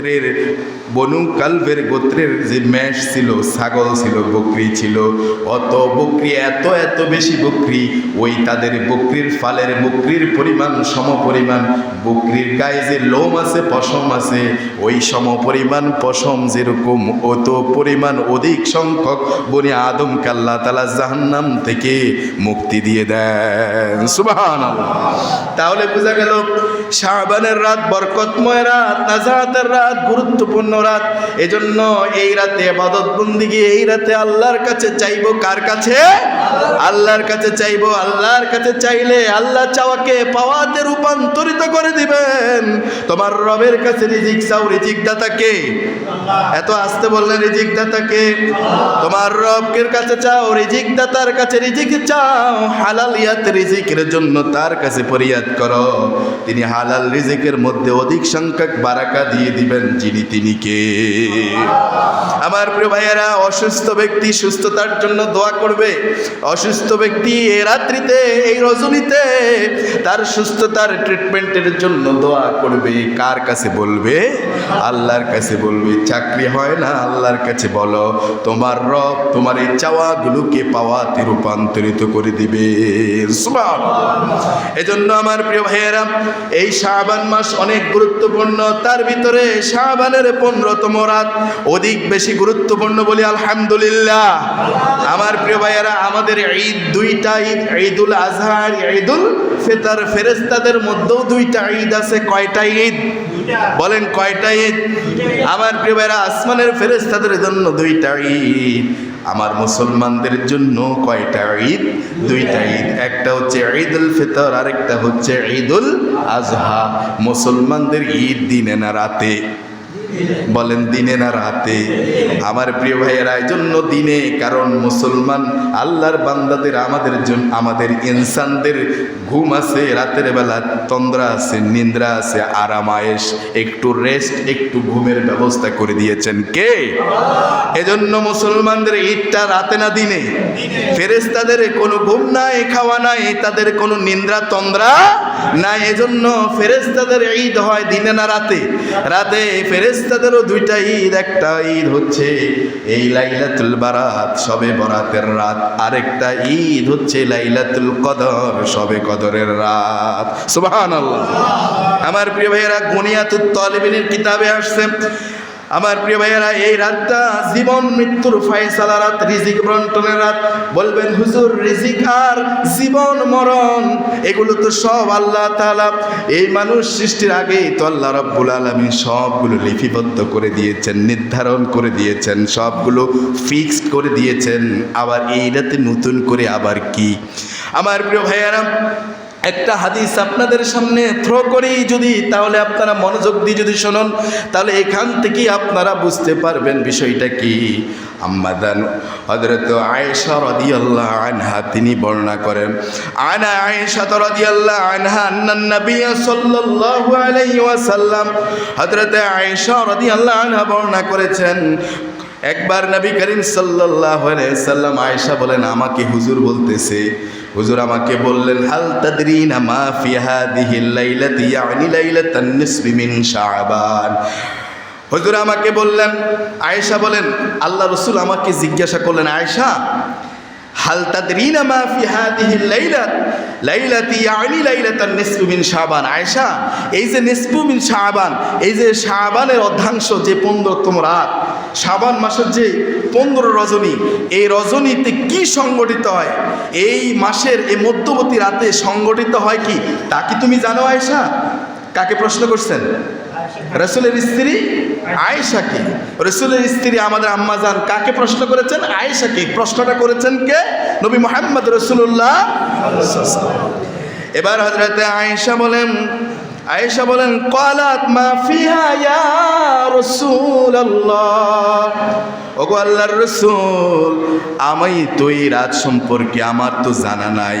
গোত্রের বনু কালবের গোত্রের যে মেষ ছিল, ছাগল ছিল, বকরি ছিল, অত বকরি, এত এত বেশি বকরি, ওই তাদের বকরির ফালের বকরির পরিমাণ সম পরিমাণ বকরির গায়ে যে লোম আছে, পশম আছে, ওই সম পরিমাণ পশম যেরকম, অত পরিমাণ অধিক সংখ্যক বনি আদম কাল্লা তালা জাহান্নাম থেকে মুক্তি দিয়ে দেন। সুবাহান তাহলে বোঝা গেল শাহবানের রাত, বরকতময় রাত নাজাহাতের রাত, গুরুত্বপূর্ণ রাত। এজন্য এই রাতে আবাদত বন্দিগি এই রাতে আল্লাহর কাছে চাইব কার কাছে? আল্লাহর কাছে চাইব, আল্লাহর কাছে চাইলে আল্লাহ চাওয়াকে পাওয়াতে রূপান্তরিত করে দিবেন। তোমার রবের কাছে রিজিক চাও, রিজিক দাতাকে? এত আসতে বললেন, রিজিক দাতাকে? তোমার রবের কাছে চাও, রিজিক দাতার কাছে রিজিক চাও। হালালিয়াত রিজিকের জন্য তার কাছে ফরিয়াদ করো। তিনি হালাল রিজিকের মধ্যে অধিক সংখ্যক বারাকা দিয়ে দিবেন যিনি তিনি কে। আমার প্রিয় ভাইয়েরা, অসুস্থ ব্যক্তি সুস্থতার জন্য দোয়া করবে। অসুস্থ ব্যক্তি এ রাত্রিতে, এই রজনীতে তার সুস্থতার ট্রিটমেন্টের জন্য দোয়া করবে। কার কাছে বলবে? আল্লাহর কাছে বলবে, চাকরি হয় না আল্লাহর কাছে বলো। তোমার রব, তোমার এই চাওয়াগুলোকে পাওয়াতে রূপান্তরিত করে দিবে। এজন্য আমার প্রিয় ভাইয়েরা, এই শাবান মাস অনেক গুরুত্বপূর্ণ। তার ভিতরে শাবানের পনেরোতম রাত অধিক বেশি গুরুত্বপূর্ণ বলি আলহামদুলিল্লাহ। আমার প্রিয় ভাইয়েরা, আমাদের ঈদ দুইটা ঈদ, ঈদুল আজহার ঈদুল ফিতর। ফেরেস্তাদের মধ্যেও দুইটা ঈদ আছে, কয়টা ঈদ? বলেন কয়টা ঈদ? আমার প্রিয় ভাইয়েরা, আসমানের ফেরেস্তাদের জন্য দুইটা ঈদ। আমার মুসলমানদের জন্য কয়টা ঈদ? দুইটা ঈদ। একটা হচ্ছে ঈদ উল ফিতর, আরেকটা হচ্ছে ঈদ উল আজহা। মুসলমানদের ঈদ দিনে না রাতে। বলেন দিনে না রাতে। আমার প্রিয় ভাইয়েরা এই জন্য দিনে, কারণ মুসলমান আল্লাহর বান্দাদের, আমাদের জন্য আমাদের ইনসানদের ঘুম আছে, রাতের বেলা তন্দ্রা আছে, নিদ্রা আছে আরামায়েশ একটু রেস্ট একটু ঘুমের ব্যবস্থা করে দিয়েছেন কে? এজন্য মুসলমানদের ঈদটা রাতে না দিনে? ফেরেস্তাদের কোনো ঘুম নাই, খাওয়া নাই, তাদের কোনো নিন্দ্রা তন্দ্রা নাই। এজন্য ফেরেস্তাদের ঈদ হয় দিনে না রাতে। রাতে ফেরেস্তাদেরও দুইটা ঈদ, একটা ঈদ হচ্ছে এই লাইলাতুল বারাত, সবে বরাতের রাত। আরেকটা ঈদ হচ্ছে লাইলাতুল কদর, সবে কদরের রাত। সুবহানাল্লাহ। আমার প্রিয় ভাইয়েরা, গুনিয়াতুত তালিবিনের কিতাবে আসছে আমার প্রিয় ভাইয়েরা, এই রাতটা জীবন, মৃত্যুর ফয়সালা রাত, রিজিক বন্টনের রাত। বলবেন, হুজুর, রিজিক আর জীবন মরণ, এগুলো তো সব আল্লাহ তাআলা। এই মানুষ সৃষ্টির আগেই তো আল্লাহ রাব্বুল আলামিন সবগুলো লিপিবদ্ধ করে দিয়েছেন, নির্ধারণ করে দিয়েছেন, সবগুলো ফিক্সড করে দিয়েছেন। আবার এই রাতে নতুন করে আবার কি? আমার প্রিয় ভাইয়েরা একটা হাদিস আপনাদের সামনে থ্রো করি যদি, তাহলে আপনারা মনোযোগ দিয়ে যদি শুনুন, তাহলে এখান থেকেই আপনারা বুঝতে পারবেন বিষয়টা কি। আম্মাদান হযরত আয়েশা রাদিয়াল্লাহু আনহা, তিনি বর্ণনা করেন, আনা আয়েশা রাদিয়াল্লাহু আনহা আন্নান নবী সাল্লাল্লাহু আলাইহি ওয়াসাল্লাম। হযরত আয়েশা রাদিয়াল্লাহু আনহা বর্ণনা করেছেন, একবার নবী করিম সাল্লাল্লাহু আলাইহি সাল্লাম আয়েশা বলেন, আমাকে হুজুর বলতেছে হুজুর আমাকে বললেন, হাল তাদরিনা মা ফি হাদিহিল লাইলাতি ইয়ানি লাইলাতান নিসফি মিন শাবান। হুজুর আমাকে বললেন, আয়েশা বলেন, আল্লাহ রসুল আমাকে জিজ্ঞাসা করলেন, আয়েশা, হাল তাদরিনা মা ফি হাদিহিল লাইলাত লাইলাতি ইয়ানি লাইলাতান নিসফি মিন শাবান? আয়েশা, এই যে নিসফু মিন শাবান, এই যে শাবানের অর্ধাংশ যে পনেরোতম রাত শাবান মাসের যে পনেরো রজনী, এই রজনীতে কি সংগঠিত হয়? এই মাসের, এই মধ্যবর্তী রাতে সংগঠিত হয় কি? তা কি তুমি জানো, আয়েশা? কাকে প্রশ্ন করছেন? রসুলের স্ত্রী আয়েশাকে। রসুলের স্ত্রী আমাদের আম্মাজান কাকে প্রশ্ন করেছেন? আয়েশাকে। প্রশ্নটা করেছেন কে? নবী মোহাম্মদ রসুল্লাহ এবার হজরতে আয়েশা বলেন আয়েশা বলেন, কালাত মা ফিহা ইয়া রাসূলুল্লাহ। ওগো আল্লাহর রাসূল, আমি তো এই রাত সম্পর্কে আমার তো জানা নাই।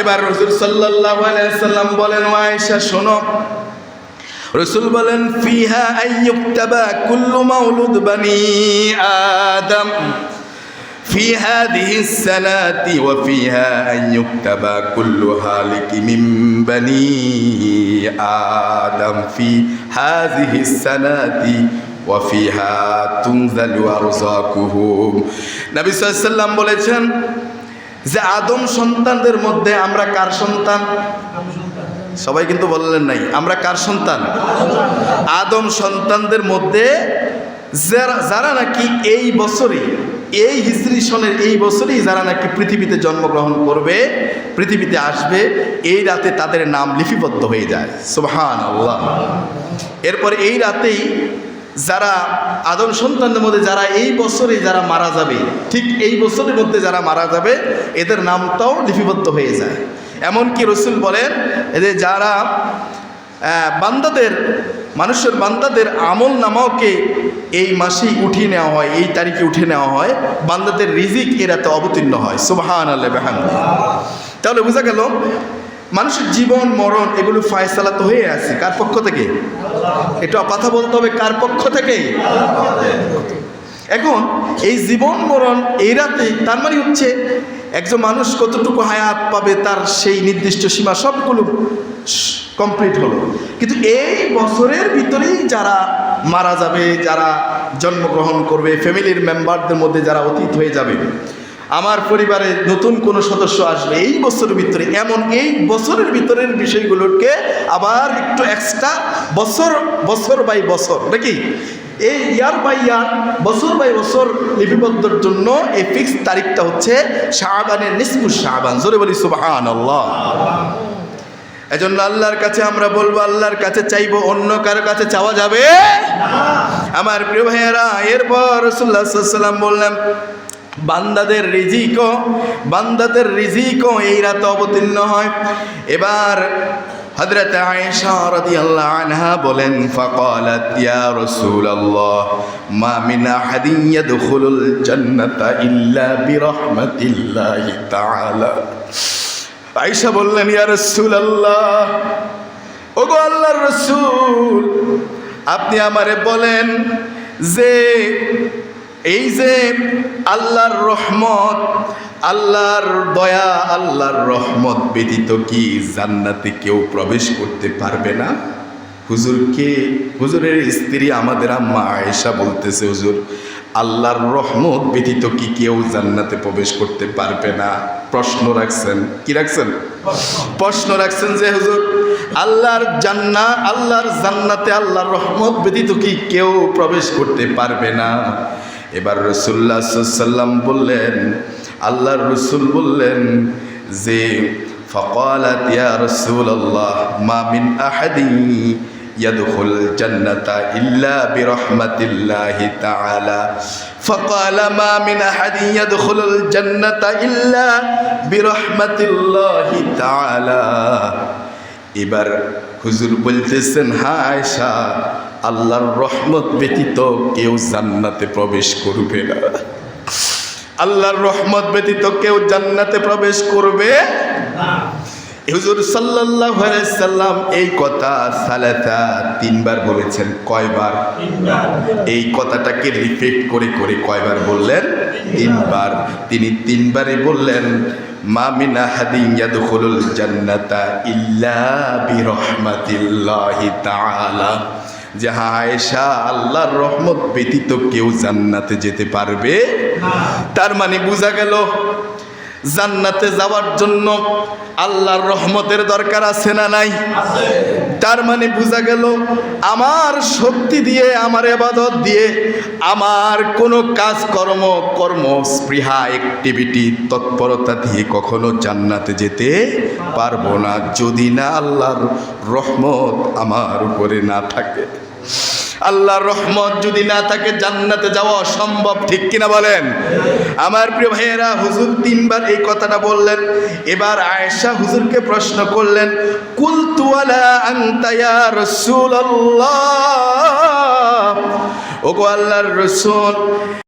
এবার রসুল সাল্লাহ সাল্লাম বলেন আয়েশা শোনো রসুল বলেন ফিহা আইয়ুক্তাবা কুল্লু মাউলুদ বানি আদম في هذه السنة وفيها أن يكتب كل هالك من بني آدم في هذه السنة وفيها تنزل أرزاقهم নবী সাল্লাম বলেছেন যে আদম সন্তানদের মধ্যে আমরা কার সন্তান? সবাই কিন্তু বললেন নাই, আমরা কার সন্তান? আদম সন্তানদের মধ্যে যারা যারা নাকি এই বছরে, এই হিজরি সনের এই বছরই যারা নাকি পৃথিবীতে জন্মগ্রহণ করবে, পৃথিবীতে আসবে, এই রাতে তাদের নাম লিপিবদ্ধ হয়ে যায়। সুবহান আল্লাহ এরপর এই রাতেই যারা আদম সন্তানদের মধ্যে যারা এই বছরে যারা মারা যাবে, ঠিক এই বছরের মধ্যে যারা মারা যাবে, এদের নামটাও লিপিবদ্ধ হয়ে যায়। এমনকি রসুল বলেন যে যারা বান্দাদের, মানুষের বান্দাদের আমল নামাওকে এই মাসেই উঠিয়ে নেওয়া হয়, এই তারিখে উঠে নেওয়া হয়, বান্দাদের রিজিক এরাতে অবতীর্ণ হয়। সুবাহান আল্লাহ তাহলে বোঝা গেল মানুষের জীবন, মরণ, এগুলো ফায়সালা তো হয়ে আছে। কার পক্ষ থেকে? এটা কথা বলতে হবে, কার পক্ষ থেকে? এখন, এই জীবন, মরণ, এই রাতে তার মানে হচ্ছে একজন মানুষ কতটুকু হায়াত পাবে তার সেই নির্দিষ্ট সীমা সবগুলো কমপ্লিট হলো। কিন্তু এই বছরের ভিতরেই যারা মারা যাবে, যারা জন্মগ্রহণ করবে ফ্যামিলির মেম্বারদের মধ্যে যারা অতীত হয়ে যাবে আমার পরিবারে নতুন কোনো সদস্য আসবে এই বছরের ভিতরে, এমন এই বছরের ভিতরের বিষয়গুলোকে আবার একটু এক্সট্রা বছর বছর বাই বছর, নাকি? এই ইয়ার বাই ইয়ার বছর বাই বছর লিপিবদ্ধর জন্য এই ফিক্স তারিখটা হচ্ছে শাহবানের নিসমুর শাহবান জোরে বলি সুবাহান আল্লাহ এজন্য আল্লাহর কাছে আমরা বলব, আল্লাহর কাছে চাইব, অন্য কারও কাছে চাওয়া যাবে আমার প্রিয় ভাইয়েরা, এরপর রসুল্লাহ সাল্লাম বললেন বান্দাদের রিজিকও বান্দাদের রিজিকও এই রাতে অবতীর্ণ হয়। এবার হযরত আয়েশা রাদিয়াল্লাহু আনহা বলেন, ফাকালাত ইয়া রাসূলুল্লাহ, মা মিন আহাদিন ইয়াদখুলুল জান্নাতা ইল্লা বিরহমাতিল্লাহি তাআলা। আয়েশা বললেন, ইয়া রাসূলুল্লাহ, ওগো আল্লাহর রাসূল, আপনি আমারে বলেন যে এই যে আল্লাহর রহমত, আল্লাহর দয়া, আল্লাহর রহমত ব্যতীত কি জান্নাতে কেউ প্রবেশ করতে পারবে না? হুজুরকে হুজুরের স্ত্রী আমাদের আম্মা আয়েশা বলতেছে, হুজুর, আল্লাহর রহমত ব্যতীত কি কেউ জান্নাতে প্রবেশ করতে পারবে না? প্রশ্ন রাখছেন। কি রাখছেন? প্রশ্ন রাখছেন যে, হুজুর, আল্লাহর জান্না, আল্লাহর জান্নাতে আল্লাহর রহমত ব্যতীত কি কেউ প্রবেশ করতে পারবে না? এবার রসুল্লাহ সাল্লাম বললেন আল্লাহর রসুল বললেন যে ফকালাত ইয়া রসুল্লাহ মা মিন আহাদি يدخل الجنة إلا برحمة الله تعالى فقال ما من أحد يدخل الجنة إلا برحمة الله تعالى এবার হুজুর বলতেছেন হ্যাঁ আয়সা আল্লাহর রহমত ব্যতীত কেউ জান্নাতে প্রবেশ করবে না। আল্লাহর রহমত ব্যতীত কেউ জান্নাতে প্রবেশ করবে হুজুর সাল্লাল্লাহু আলাইহি সাল্লাম এই কথা সালাতা তিনবার বলেছেন কয়বার? এই কথাটাকে রিপিট করে করে কয়বার বললেন? তিনবার। তিনি তিনবারই বললেন মা মিন আহাদিন ইয়াদখুলুল জান্নাতা ইল্লা বিরহমাতিল্লাহি তাআলা। যে হ্যাঁ আয়েশা আল্লাহর রহমত ব্যতীত কেউ জান্নাতে যেতে পারবে? তার মানে বোঝা গেল জান্নাতে যাওয়ার জন্য আল্লাহর রহমতের দরকার আছে না নাই? তার মানে বোঝা গেল আমার শক্তি দিয়ে আমার এবাদত দিয়ে আমার কোনো কাজকর্ম কর্ম স্পৃহা অ্যাক্টিভিটি তৎপরতা দিয়ে কখনো জান্নাতে যেতে পারব না। যদি না আল্লাহর রহমত আমার উপরে না থাকে। আল্লাহর রহমত যদি না থাকে জান্নাতে যাওয়া অসম্ভব, ঠিক কিনা বলেন? আমার প্রিয় ভাইয়েরা, হুজুর তিনবার এই কথাটা বললেন। এবার আয়েশা হুজুরকে প্রশ্ন করলেন কুল তুয়ালা আন্তায়া রসুল্লাহ ওগো আল্লাহর রসুল